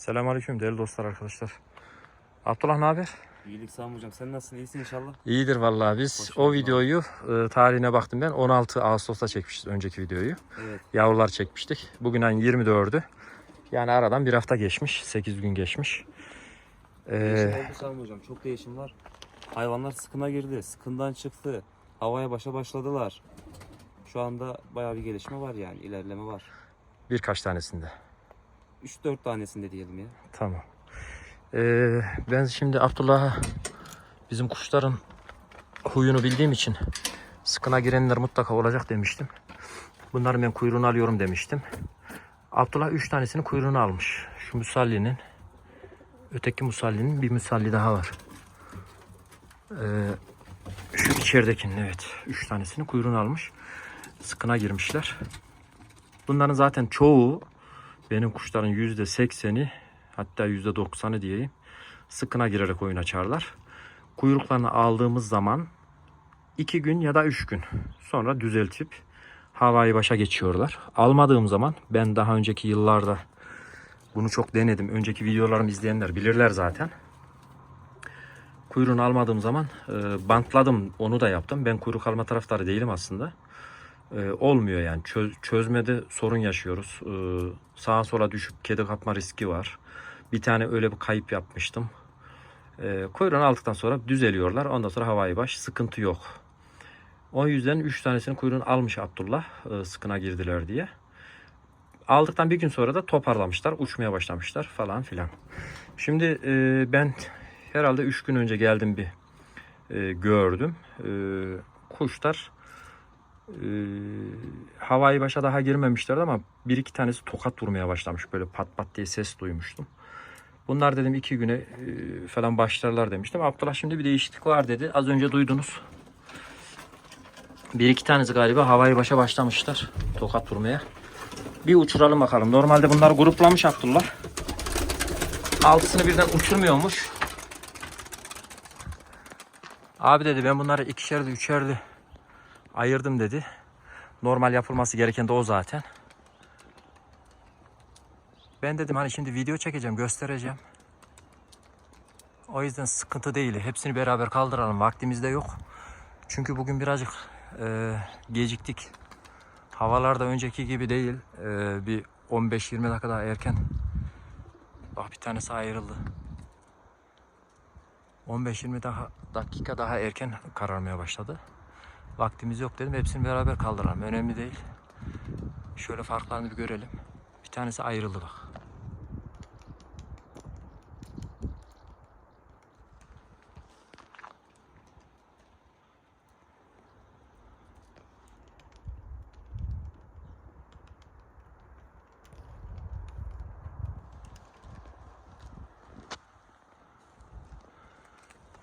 Selamünaleyküm değerli dostlar arkadaşlar. Abdullah ne haber? İyilik sağ hocam. Sen nasılsın? İyisin inşallah. İyidir vallahi biz Hoş o videoyu e, tarihine baktım ben 16 Ağustos'ta çekmişiz önceki videoyu. Evet. Yavrular çekmiştik. Bugün ayın 24'ü. Yani aradan bir hafta geçmiş. 8 gün geçmiş. Değişim Ee, oldu sağ hocam. Çok değişim var. Hayvanlar sıkına girdi. Sıkından çıktı. Havaya başa başladılar. Şu anda bayağı bir gelişme var yani. ilerleme var. birkaç tanesinde. 3-4 tanesinde diyelim ya. Tamam. Ee, ben şimdi Abdullah'a bizim kuşların huyunu bildiğim için sıkına girenler mutlaka olacak demiştim. Bunların ben kuyruğunu alıyorum demiştim. Abdullah 3 tanesinin kuyruğunu almış. Şu musallinin öteki musallinin bir musalli daha var. Ee, şu içeridekinin evet 3 tanesinin kuyruğunu almış. Sıkına girmişler. Bunların zaten çoğu benim kuşların yüzde sekseni hatta yüzde doksanı diyeyim sıkına girerek oyun açarlar. Kuyruklarını aldığımız zaman iki gün ya da üç gün sonra düzeltip havayı başa geçiyorlar. Almadığım zaman ben daha önceki yıllarda bunu çok denedim. Önceki videolarımı izleyenler bilirler zaten. Kuyruğunu almadığım zaman e, bantladım. Onu da yaptım. Ben kuyruk alma taraftarı değilim aslında. E, olmuyor yani. Çöz- çözmede sorun yaşıyoruz. E, sağa sola düşüp kedi kapma riski var. Bir tane öyle bir kayıp yapmıştım. E, kuyruğunu aldıktan sonra düzeliyorlar. Ondan sonra havayı baş. Sıkıntı yok. O yüzden 3 tanesinin kuyruğunu almış Abdullah. e, sıkına girdiler diye. Aldıktan bir gün sonra da toparlamışlar. Uçmaya başlamışlar falan filan. Şimdi e, ben herhalde 3 gün önce geldim bir e, gördüm. E, kuşlar e, havayı başa daha girmemişlerdi ama bir iki tanesi tokat vurmaya başlamış. Böyle pat pat diye ses duymuştum. Bunlar dedim iki güne e, falan başlarlar demiştim. Abdullah şimdi bir değişiklik var dedi. Az önce duydunuz. Bir iki tanesi galiba havayı başa başlamışlar. Tokat vurmaya. Bir uçuralım bakalım. Normalde bunlar gruplamış Abdullah. Altısını birden uçurmuyormuş. Abi dedi ben bunları ikişerli üçerli ayırdım dedi. Normal yapılması gereken de o zaten. Ben dedim hani şimdi video çekeceğim göstereceğim. O yüzden sıkıntı değil. Hepsini beraber kaldıralım. Vaktimiz de yok. Çünkü bugün birazcık e, geciktik. Havalar da önceki gibi değil. E, bir 15-20 dakika daha erken. Bak bir tanesi ayrıldı. 15-20 daha dakika daha erken kararmaya başladı. Vaktimiz yok dedim. Hepsini beraber kaldıralım. Önemli değil. Şöyle farklarını bir görelim. Bir tanesi ayrıldı bak.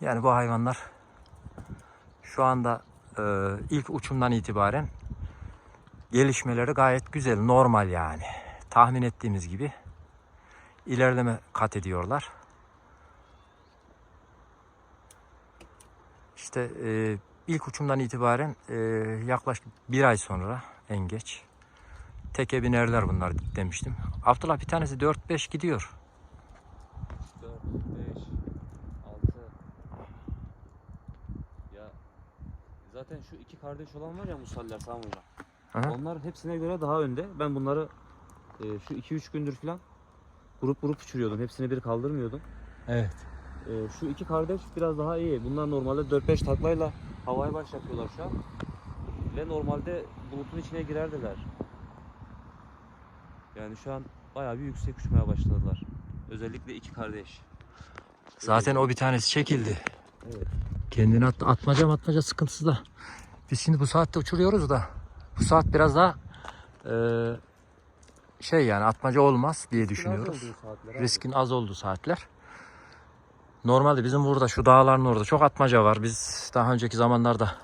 Yani bu hayvanlar şu anda e, ilk uçumdan itibaren gelişmeleri gayet güzel, normal yani. Tahmin ettiğimiz gibi ilerleme kat ediyorlar. İşte e, ilk uçumdan itibaren e, yaklaşık bir ay sonra en geç teke binerler bunlar demiştim. Abdullah bir tanesi 4-5 gidiyor. 4, 5, 6. Ya zaten şu iki kardeş olan var ya Musaller Sami hocam. Aha. Onlar hepsine göre daha önde. Ben bunları e, şu 2-3 gündür falan grup grup uçuruyordum. Hepsini bir kaldırmıyordum. Evet. E, şu iki kardeş biraz daha iyi. Bunlar normalde 4-5 taklayla havaya baş yapıyorlar şu an. Ve normalde bulutun içine girerdiler. Yani şu an bayağı bir yüksek uçmaya başladılar. Özellikle iki kardeş. Zaten o bir tanesi çekildi. Evet. Kendini at, atmaca atmaca sıkıntısı da. Biz şimdi bu saatte uçuruyoruz da bu saat biraz daha e, şey yani atmaca olmaz diye düşünüyoruz. Riskin az olduğu saatler. Normalde bizim burada şu dağların orada çok atmaca var. Biz daha önceki zamanlarda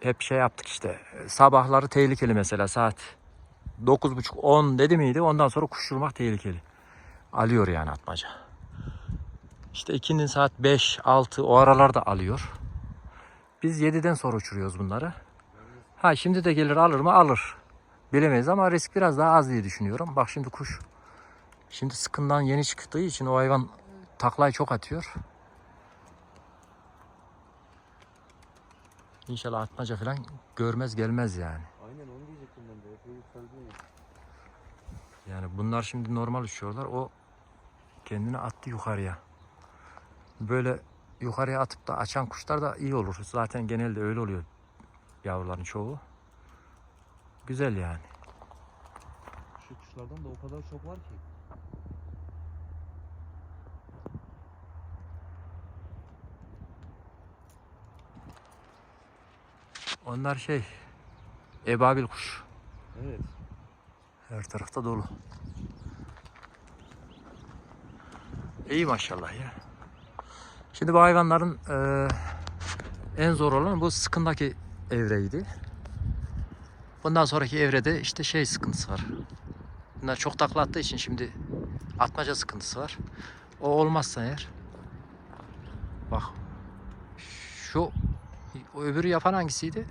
hep şey yaptık işte. Sabahları tehlikeli mesela saat 9.30-10 dedi miydi? Ondan sonra kuşurmak tehlikeli. Alıyor yani atmaca. İşte ikinin saat 5-6 o aralarda alıyor. Biz 7'den sonra uçuruyoruz bunları. Ha şimdi de gelir alır mı? Alır. Bilemeyiz ama risk biraz daha az diye düşünüyorum. Bak şimdi kuş Şimdi sıkından yeni çıktığı için o hayvan taklayı çok atıyor. İnşallah atmaca falan görmez gelmez yani. Aynen onu diyecektim ben de. Epey yükseldi ya. Yani bunlar şimdi normal uçuyorlar. O kendini attı yukarıya. Böyle yukarıya atıp da açan kuşlar da iyi olur. Zaten genelde öyle oluyor yavruların çoğu. Güzel yani. Şu kuşlardan da o kadar çok var ki. Onlar şey ebabil kuş. Evet. Her tarafta dolu. İyi maşallah ya. Şimdi bu hayvanların eee, en zor olan bu sıkındaki evreydi. Bundan sonraki evrede işte şey sıkıntısı var. Bunlar çok takla attığı için şimdi atmaca sıkıntısı var. O olmazsa eğer bak şu o öbürü yapan hangisiydi?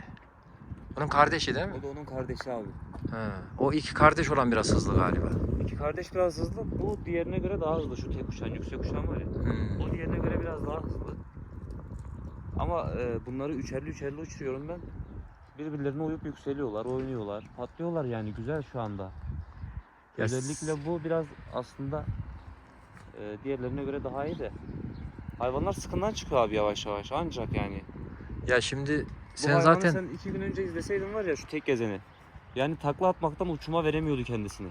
Bunun kardeşi değil mi? O da onun kardeşi abi. He. O iki kardeş olan biraz hızlı galiba. İki kardeş biraz hızlı. Bu diğerine göre daha hızlı. Şu tek uçan, yüksek uçan var ya. Hmm. O diğerine göre biraz daha hızlı. Ama e, bunları üçerli üçerli uçuruyorum ben. Birbirlerine uyup yükseliyorlar, oynuyorlar. Patlıyorlar yani güzel şu anda. Ya Özellikle bu biraz aslında e, diğerlerine göre daha iyi de. Hayvanlar sıkından çıkıyor abi yavaş yavaş ancak yani. Ya şimdi sen hayvanı zaten sen iki gün önce izleseydin var ya şu tek gezeni. Yani takla atmaktan uçuma veremiyordu kendisini.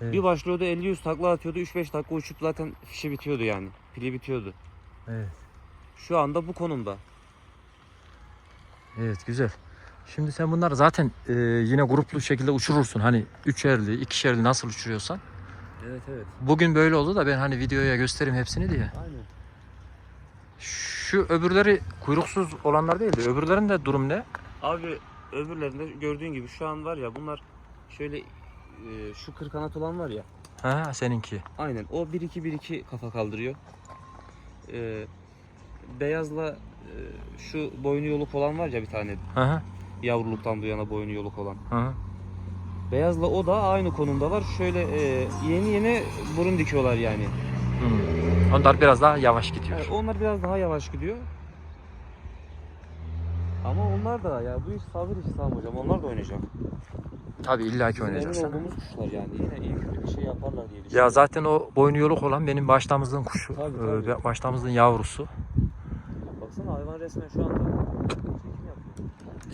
Evet. Bir başlıyordu 50-100 takla atıyordu 3-5 dakika uçup zaten fişi bitiyordu yani. Pili bitiyordu. Evet. Şu anda bu konumda. Evet güzel. Şimdi sen bunları zaten e, yine gruplu şekilde uçurursun. Hani üçerli, ikişerli nasıl uçuruyorsan. Evet evet. Bugün böyle oldu da ben hani videoya göstereyim hepsini diye. Aynen. Şu öbürleri kuyruksuz olanlar değil de öbürlerin de durum ne? Abi öbürlerinde gördüğün gibi şu an var ya bunlar şöyle e, şu kır kanat olan var ya. Ha seninki. Aynen o 1-2-1-2 kafa kaldırıyor. E, beyazla e, şu boynu yoluk olan var ya bir tane Hı hı. yavruluktan bu yana boynu yoluk olan. hı hı. Beyazla o da aynı konumdalar. Şöyle e, yeni yeni burun dikiyorlar yani. Hmm. Onlar biraz daha yavaş gidiyor. Evet, onlar biraz daha yavaş gidiyor. Ama onlar da ya bu iş sabır işi Sami hocam. Onlar da oynayacak. Tabii illaki Bizim emin oynayacaksın. olduğumuz kuşlar yani. Yine iyi kötü bir şey yaparlar diye düşünüyorum. Ya zaten o boynu yoluk olan benim başlamızın kuşu. Tabii, Ee, tabii. Başlamızın yavrusu. Baksana hayvan resmen şu anda.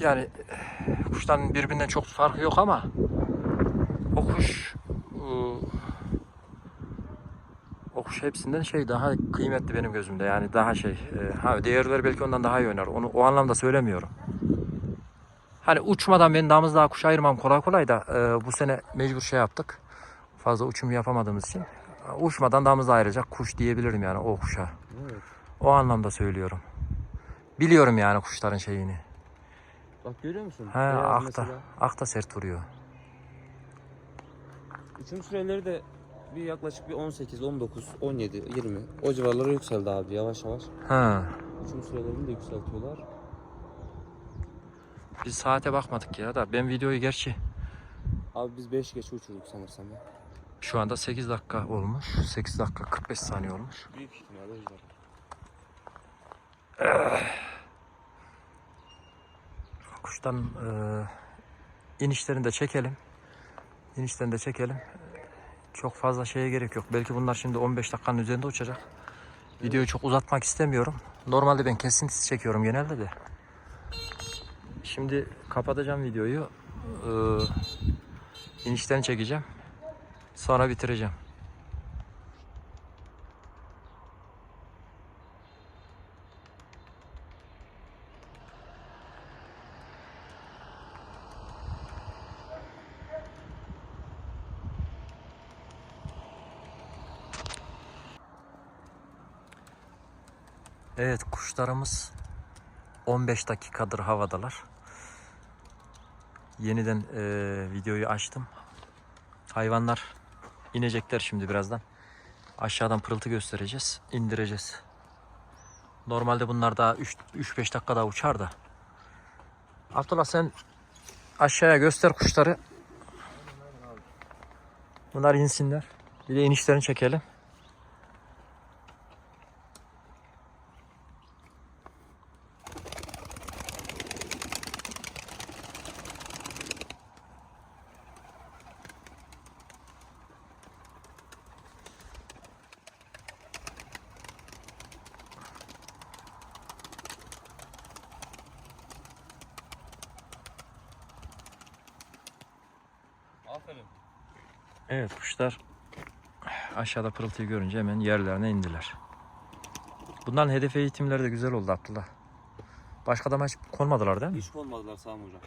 Yani eh, kuşların birbirinden çok farkı yok ama o kuş ıı, o kuş hepsinden şey daha kıymetli benim gözümde. Yani daha şey e, ha diğerleri belki ondan daha iyi oynar. Onu o anlamda söylemiyorum. Hani uçmadan ben damız daha kuş ayırmam kolay kolay da e, bu sene mecbur şey yaptık. Fazla uçum yapamadığımız için. Uçmadan damız ayıracak kuş diyebilirim yani o kuşa. Evet. O anlamda söylüyorum. Biliyorum yani kuşların şeyini. Bak görüyor musun? He Beyaz akta. mesela. Akta sert vuruyor. Uçum süreleri de bir yaklaşık bir 18, 19, 17, 20 o civarlara yükseldi abi yavaş yavaş. Ha. Uçum sürelerini de yükseltiyorlar. Biz saate bakmadık ya da ben videoyu gerçi Abi biz 5 geç uçurduk sanırsam ya. şu anda 8 dakika olmuş. 8 dakika 45 saniye olmuş. Büyük ihtimalle civar. Kuştan e, inişlerini de çekelim. İnişlerini de çekelim. Çok fazla şeye gerek yok. Belki bunlar şimdi 15 dakikanın üzerinde uçacak. Videoyu çok uzatmak istemiyorum. Normalde ben kesintisiz çekiyorum genelde de. Şimdi kapatacağım videoyu. Ee, inişlerini çekeceğim. Sonra bitireceğim. Evet kuşlarımız 15 dakikadır havadalar. Yeniden eee, videoyu açtım. Hayvanlar inecekler şimdi birazdan. Aşağıdan pırıltı göstereceğiz. indireceğiz. Normalde bunlar daha 3-5 dakika daha uçar da. Abdullah sen aşağıya göster kuşları. Bunlar insinler. Bir de inişlerini çekelim. Aferin. Evet kuşlar aşağıda pırıltıyı görünce hemen yerlerine indiler. Bunların hedef eğitimleri de güzel oldu Abdullah. Başka da hiç konmadılar değil mi? Hiç olmadılar Sami Hocam.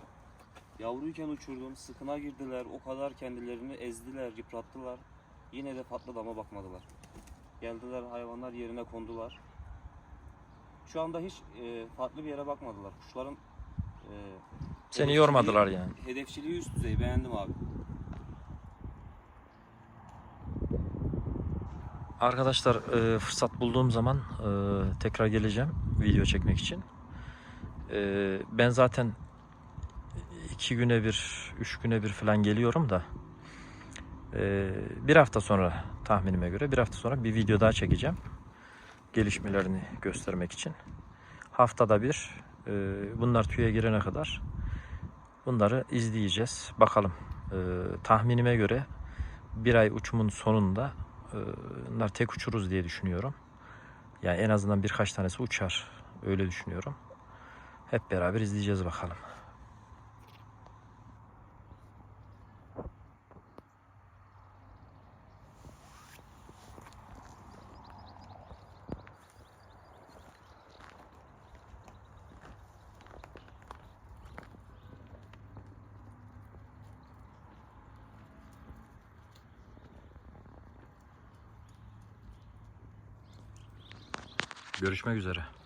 Yavruyken uçurdum, sıkına girdiler, o kadar kendilerini ezdiler, yıprattılar. Yine de patladı ama bakmadılar. Geldiler hayvanlar yerine kondular. Şu anda hiç e, farklı bir yere bakmadılar. Kuşların e, Seni yormadılar yani. Hedefçiliği üst düzey, beğendim abi. Arkadaşlar e, fırsat bulduğum zaman e, tekrar geleceğim video çekmek için. E, ben zaten iki güne bir, üç güne bir falan geliyorum da e, bir hafta sonra tahminime göre bir hafta sonra bir video daha çekeceğim. Gelişmelerini göstermek için. Haftada bir e, bunlar tüye girene kadar bunları izleyeceğiz. Bakalım e, tahminime göre bir ay uçumun sonunda Bunlar tek uçuruz diye düşünüyorum. Yani en azından birkaç tanesi uçar. Öyle düşünüyorum. Hep beraber izleyeceğiz bakalım. Görüşmek üzere.